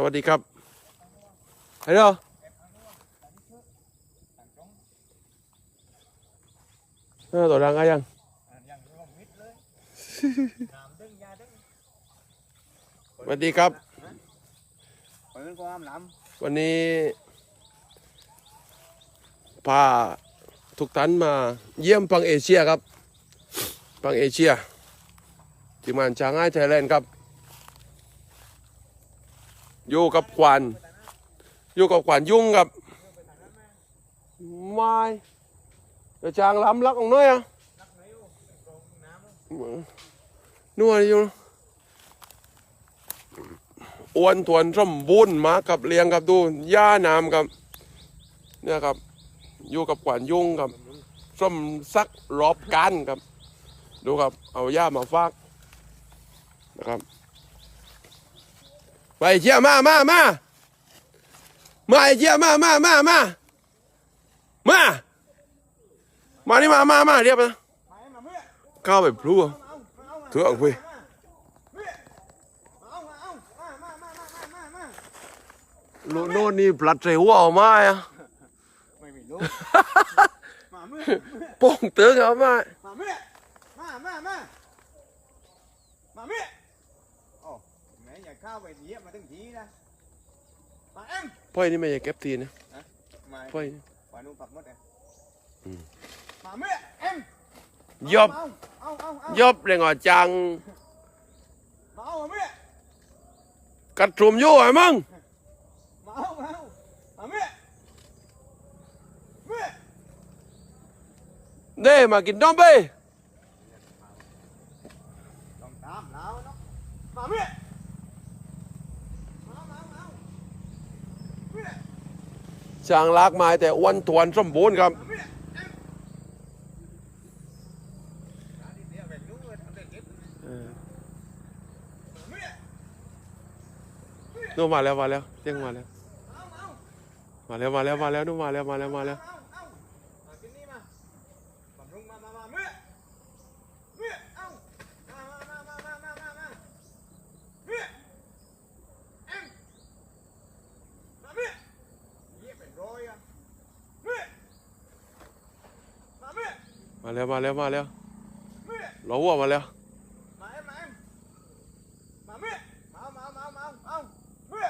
สวัสดีครับฮัลโหลเออตัวรังอะยังย่างรวมมิดเลยน้ำดึงยาดึงสวัสดีครับเปิดความล้วันนี้พาทุกท่านมาเยี่ยมปังเอเชียครับปังเอเชียที่มันช้างไห้ไทยแลนด์ครับ อยู่กับขวานอยู่กับขวานยุ่งครับไม่เดี๋ยวจางล้ำลักของน้อยอะนักไหนอยู่นอยู่อวนทวนสมบูรณ์มากับเลี้ยงกับดูหญ้าน้ำครับเนี่ยครับ อยู่กับขวานยุ่งครับส้มซักรอบกันครับ ดูครับ เอาหญ้ามาฟากนะครับ ไปเชี่ยมามามามาไอ้เชี่ยมามามามามามานี่มามามาเรียบนะม ข้าไปเดียมาถึงทีนะมาเอ็มพ่อยนี่ไม่ใช่เก็บตีนะมาพ่อยนี่ปานุ่มปักมดเลยมาเมื่อเอ็มยบเอาเอาเอาเอายงอ่อจังมาเอาเมื่อกัดถุมอยู่ไอ้มึงมาเอามาเอามาเมื่อเมื่อเด้มากินน้องไปต้องตามแล้วเนาะมาเมื่อมามามาเมื่อ ช่างลากไม้แต่อ้วนทวนสมบูรณ์ครับนู่นมาแล้วมาแล้วเจ้งมาแล้ว มาแล้วมาแล้วมาแล้วนู่นมาแล้วมาแล้วมาแล้ว เอาเอามากินนี่มาบำรุงมามามาเมื่อเมื่อเอามามามามามามามาเมื่อเอ็มมาเมื่อเยี่ยเป็นร้อยอะเมื่อมาเมื่อ มาแล้วมาแล้วมาแล้วเราหัวมาแล้วมาเอ็มมาเอ็มมาเมื่อมามามามาเอาเมื่อ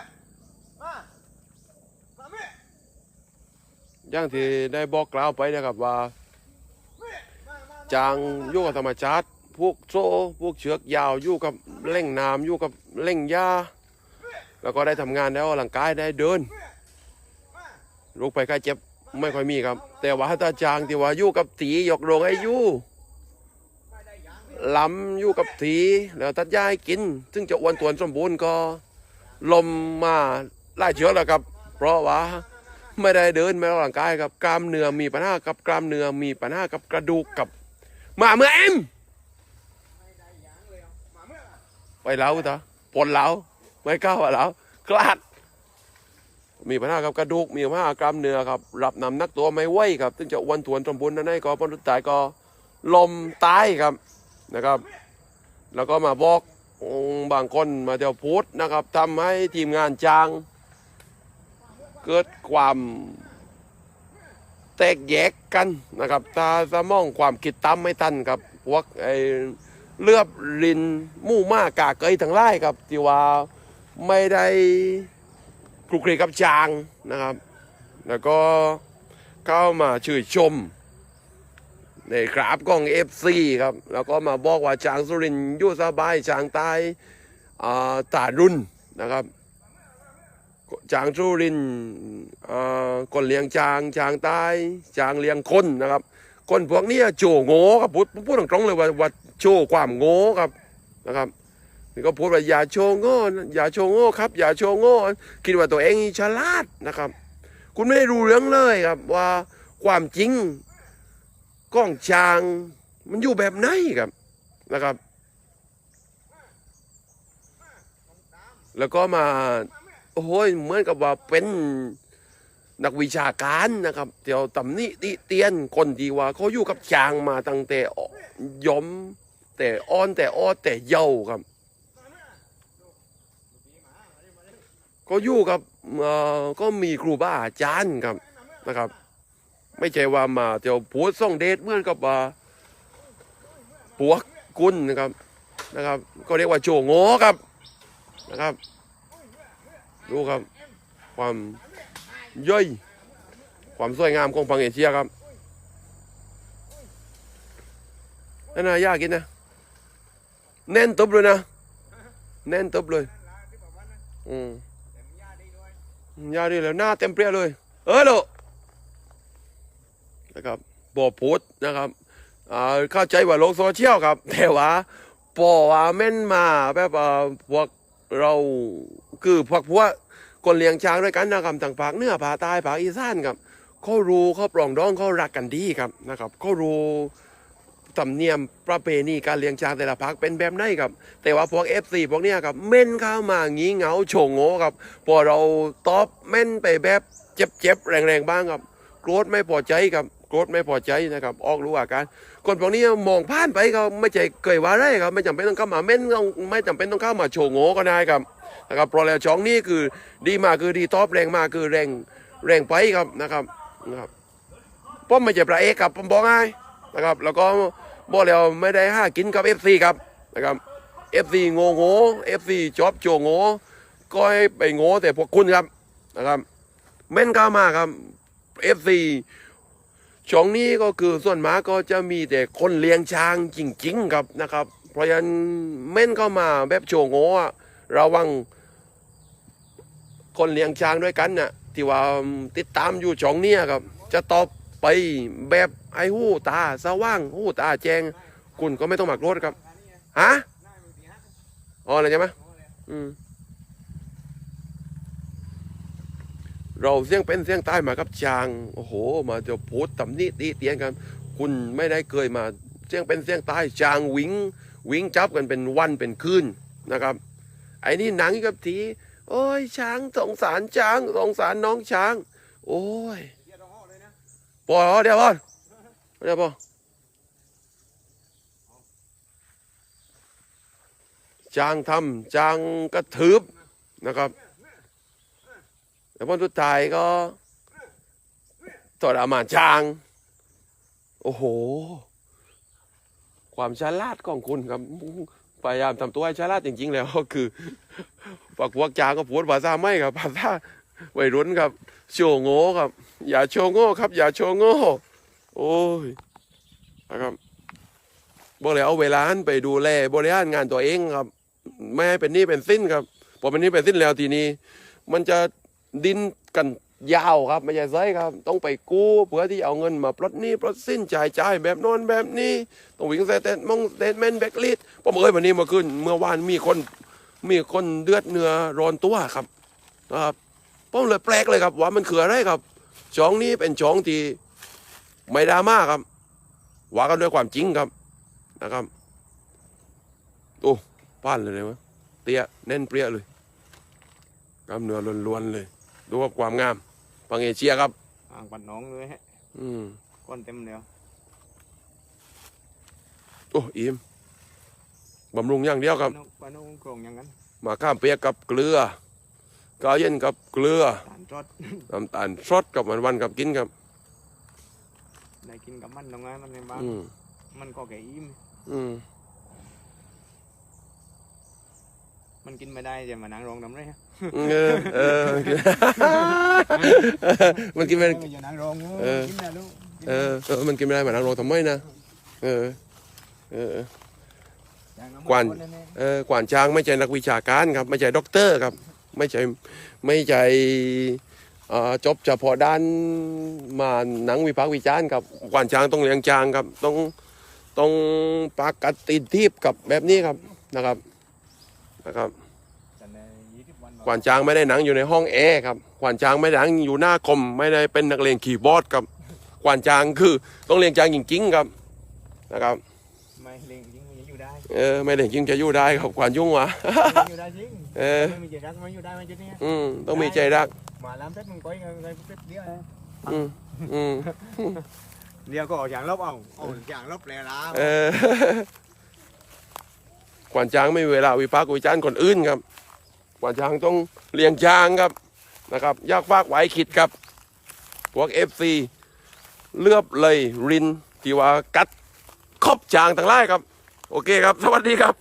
มามาเมื่อย่างที่ได้บอกกล่าวไปนะครับว่า จางอยู่กับธรรมชาติพวกโซ่พวกเชือกยาวอยู่กับเล่งน้ำอยู่กับเล่งหญ้าแล้วก็ได้ทำงานแล้วร่างกายได้เดินลูกไปใกล้เจ็บ ไม่ค่อยมีครับ แต่ว่าถ้าจางที่ว่าอยู่กับตีหยกโรงให้อยู่ไม่ได้ยังลำอยู่กับตีแล้วตัดหญ้าให้กิน ซึ่งจะอ้วนตวนสมบูรณ์ก็ลมมาไล่เชื้อแล้วครับ เพราะว่าไม่ได้เดินไม่ได้ออกกำลังกายครับกล้ามเนื้อมีปัญหากับกล้ามเนื้อมีปัญหากับกระดูกกับมาเมื่อเอ็มไม่ได้ยังเลยอะมาเมื่อไปเล้าเถอปนเล้าไม่ก้าวเล้ากลาด มีปัญหากับกระดูกมีปัญหากล้ามเนื้อครับรับน้ำหนักตัวไม่ไหวครับซึ่งจะอ้วนทวนสมบูรณ์นั่นให้ก็ผลสุดท้ายก็ลมตายครับนะครับ แล้วก็มาบอกบางคนมาเดี๋ยวพูดนะครับทำให้ทีมงานจาง เกิดความแตกแยกกันนะครับถ้าสมองความคิดตามไม่ทันครับพวกไอ้เลือบลินมู่มากกาเกยทั้งไล่ครับที่ว่าไม่ได้ คลุกคลีกับจางนะครับ แล้วก็เข้ามาชื่นชม ในกราบกล้องเอฟซีครับ แล้วก็มาบอกว่าจางสุรินยู่สบายจางตายตารุ่นนะครับจางสุรินทร์อ่าคนเลี้ยงจางจางตายจางเลี้ยงคนนะครับ คนพวกนี้โจโง่ครับพูดพูดตรงๆเลยว่าว่าโชว์ความโง่ครับนะครับ ก็พูดว่าอย่าโชว์โง่อย่าโชว์โง่ครับอย่าโชว์โง่คิดว่าตัวเองฉลาดนะครับ คุณไม่รู้เรื่องเลยครับว่าความจริงกล้องจางมันอยู่แบบไหนครับนะครับ แล้วก็มาโอ้โหเหมือนกับว่าเป็นนักวิชาการนะครับเดี๋ยวตำหนิติเตียนคนที่ว่าเขาอยู่กับจางมาตั้งแต่ยมแต่อ้อนแต่อ้อแต่เยาครับ ก็อยู่กับเอ่อก็มีครูบาอาจารย์ครับนะครับ ไม่ใช่ว่ามาเดี๋ยวพูดส่องเดทเหมือนกับว่าปวกกุลนะครับนะครับ ก็เรียกว่าโจงโง่ครับนะครับ ดูครับ ความย่อยความสวยงามของพังเอเชียครับนั่นน่ะยากกินนะ แน่นตบเลยนะ แน่นตบเลย อืม ยาดีแล้วหน้าเต็มเปรี้ยเลย เออโลนะครับบอโพสนะครับอ่าเข้าใจว่าโลกโซเชียลครับ แต่ว่าปอว่าแม่นมาแบบพวกเราคือพวกพวกคนเลี้ยงช้างด้วยกันนะครับต่างภาคเหนือภาคใต้ภาคอีสานครับเขารู้เขาปรองดองเขารักกันดีครับนะครับเขารู้ ธรรมเนียมประเพณีการเลี้ยงช้างแต่ละภาคเป็นแบบไหนครับ แต่ว่าพวก FC พวกเนี้ยครับเม่นเข้ามางี้เหงาโฉงโง่ครับพอเราตอบเม่นไปแบบเจ็บๆแรงๆบ้างครับโกรธไม่พอใจครับโกรธไม่พอใจนะครับ ออกรู้อาการคนพวกนี้มองผ่านไปเขาไม่ใจเคยว่าอะไรครับ ไม่จำเป็นต้องเข้ามาเม่นต้องไม่จำเป็นต้องเข้ามาโฉงโง่ก็ได้ครับนะครับเพราะแล้วช่องนี้คือดีมากคือดีตอบแรงมากคือแรงแรงไปครับนะครับนะครับป้อมไม่ใช่พระเอกครับผมบอกง่าย นะครับ แล้วก็บอกแล้วไม่ได้ห้ากินกับ FC ครับนะครับเอฟซีโง่โง่เอฟซีจอบโจโง่ก็ให้ไปโง่แต่พวกคุณครับนะครับเม่นเข้ามาครับเอฟซีช่องนี้ก็คือส่วนมากก็จะมีแต่คนเลี้ยงช้างจริงๆครับนะครับ เพราะฉะนั้นเม่นเข้ามาแบบโจโง่ระวังคนเลี้ยงช้างด้วยกันน่ะที่ว่าติดตามอยู่ช่องนี้ครับ จะตอบ ไปแบบไอ้หูตาสว่างหูตาแจงคุณก็ไม่ต้องหมักรถครับฮะอ๋ออะไรใช่ไหมอืมเราเสียงเป็นเสียงใต้มากับจางโอ้โห มาจะโพสต์ตำหนิตีเตียนกัน คุณไม่ได้เคยมาเสียงเป็นเสียงใต้จางวิงวิงจับกันเป็นวันเป็นคืนนะครับ ไอ้นี่หนังกับทีโอ้ยช้างสงสารช้างสงสารน้องช้าง โอ้ย ปอเดี๋ยวก่อนเดี๋ยวปอจางทำจางกระทืบนะครับแต่พอสุดท้ายก็ทรมานจาง โอ้โห ความฉลาดของคุณครับพยายามทำตัวให้ฉลาดจริง ๆ แล้วก็คือฝักพวกจางก็พูดภาษาไม่ครับภาษา วัยรุ่นครับโชว์โง่ครับ อย่าโชว์โง่ครับ อย่าโชว์โง่โอ้ยนะครับบอกเลยเอาเวลาไปดูแลบริหารงานตัวเองครับ ไม่ให้เป็นหนี้เป็นสิ้นครับพอเป็นหนี้เป็นสิ้นแล้วทีนี้ มันจะดิ้นกันยาวครับไม่ใช่ไซครับ ต้องไปกู้เพื่อที่เอาเงินมาปลดหนี้ปลดสิ้นจ่ายจ่ายแบบน้นแบบนี้ต้องวิ่งสเตทมงสเตทเมนแบกลิดผมเอ้ยวันนี้มาขึ้น เมื่อวานมีคนมีคนเดือดเนื้อร้อนตัวครับนะครับ ผมเลยแปลกเลยครับ ว่ามันคืออะไรครับช่องนี้เป็นช่องที่ไม่ดราม่าครับว่ากันด้วยความจริงครับนะครับโอ้ป้านเลยเลยวะเตี้ยแน่นเปรี้ยเลยกล้ามเนื้อล้วนๆเลย ดูว่าความงามปังเอเชียครับอ่างปัดน้องเลยฮะอืมก้นเต็มแล้วโอ้อิ่มบำรุงอย่างเดียวครับปลาปลาโนงโครงอย่างนั้นมาข้ามเปียกกับเกลือ กาวเย็นกับเกลือตานจอดน้ำตาลสดกับมันวันๆกับกินครับได้กินกับมันตรงไงมันในบ้านอืมมันก็แก่อิ่มอืมมันกินไม่ได้จะมานั่งรองทำไรฮะเออเออ มันกินไม่ได้ไม่จะนั่งรองเออ กินนะลูกเออเออมันกินไม่ได้เหมือนนักโรทำไมนะเออเออกวน เออกวานช้างไม่ใช่นักวิชาการครับ ไม่ใช่ด็อกเตอร์ครับ ไม่ใช่ไม่ใช่จบเฉพาะด้านมาหนังวิพากษ์วิจารณ์ครับกวานช้างต้องเลี้ยงช้างครับต้องต้องปากกัดติดทีบกับแบบนี้ครับนะครับนะครับกวานช้างไม่ได้หนังอยู่ในห้องแอร์ครับกวานช้างไม่ได้หนังอยู่หน้าคมไม่ได้เป็นนักเลงขี่บอร์ดครับกวานช้างคือต้องเลี้ยงช้างจริงๆครับนะครับไม่เล่งจริง เออไม่ได้ยิ่งจะอยู่ได้ครับความยุ่งวะเออไม่มีใจรักมันอยู่ได้มันจุดนี้อืมต้องมีใจรักมาล้ำเซ็ตมึงก้อยเงยเซ็ตเดียวอืมอืมเดียวก็ออกอย่างลบเอาออกอย่างลบเลยละเออกวานช้างไม่มีเวลาวิพากษ์วิจารณ์คนอื่นครับกวานช้างต้องเลี้ยงช้างครับนะครับยากฟากไหวขิดครับพวกเอฟซีเลือบเลยรินที่ว่ากัดครอบจางต่างไล่ครับ โอเคครับ สวัสดีครับ